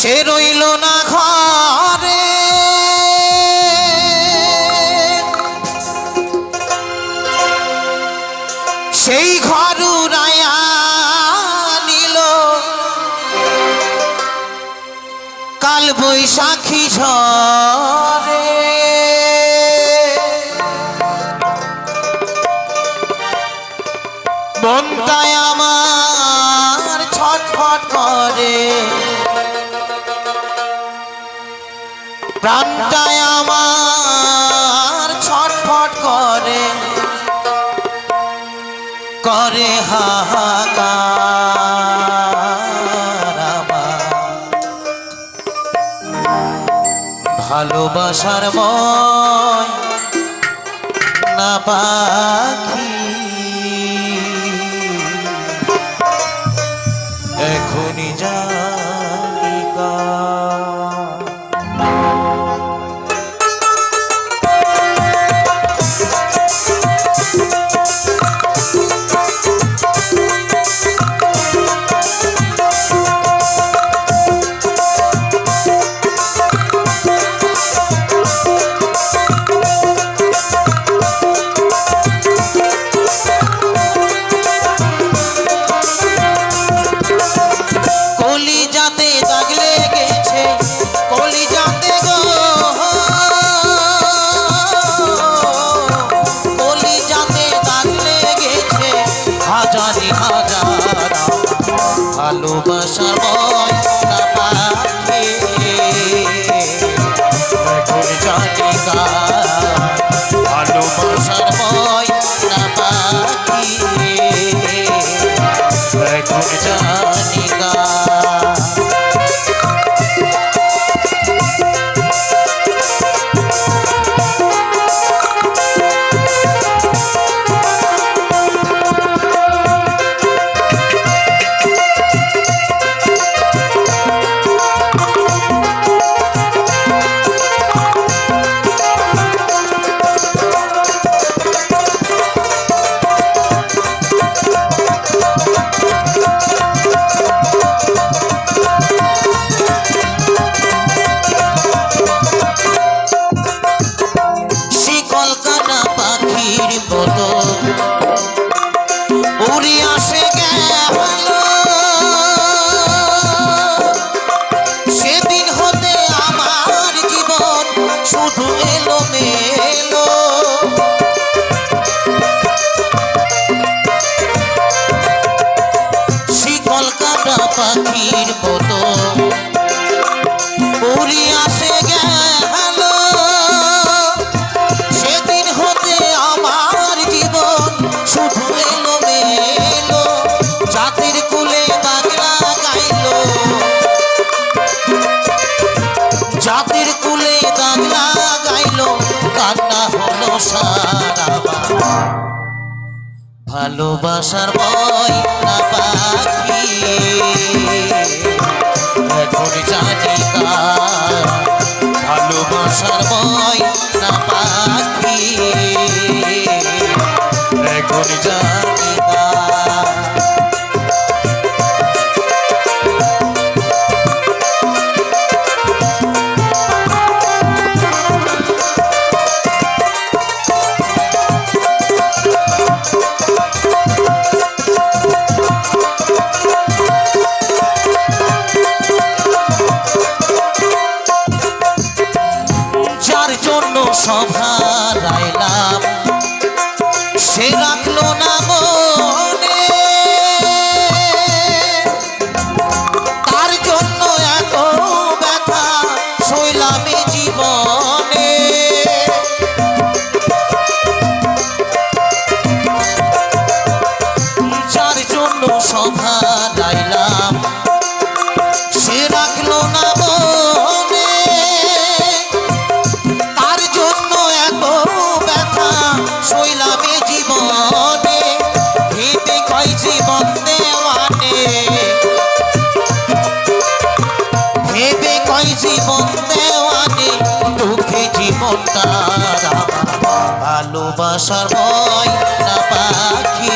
সে রইল না ঘরে। সেই ঘর নিল। কাল বৈশাখী ঝরে প্রাণটায় আমার ছটফট করে করে আমার। ভালোবাসার ময় না পাখি হাজারি হাজার ভালোবাসার ময় মতো উড়ে আসে সেদিন হতে আমার জীবন শুধু এলো মেলো শিকল কাটা পাখির মতো। ভালোবাসার বই পাখি। এখন জানি কার ভালোবাসার বই পাখি। এখন সভা রাইলাম। সে রাখল না মনে। জীবন দেওয়ানি দুঃখী জীবন তারা। ভালোবাসার ভয় না পাখি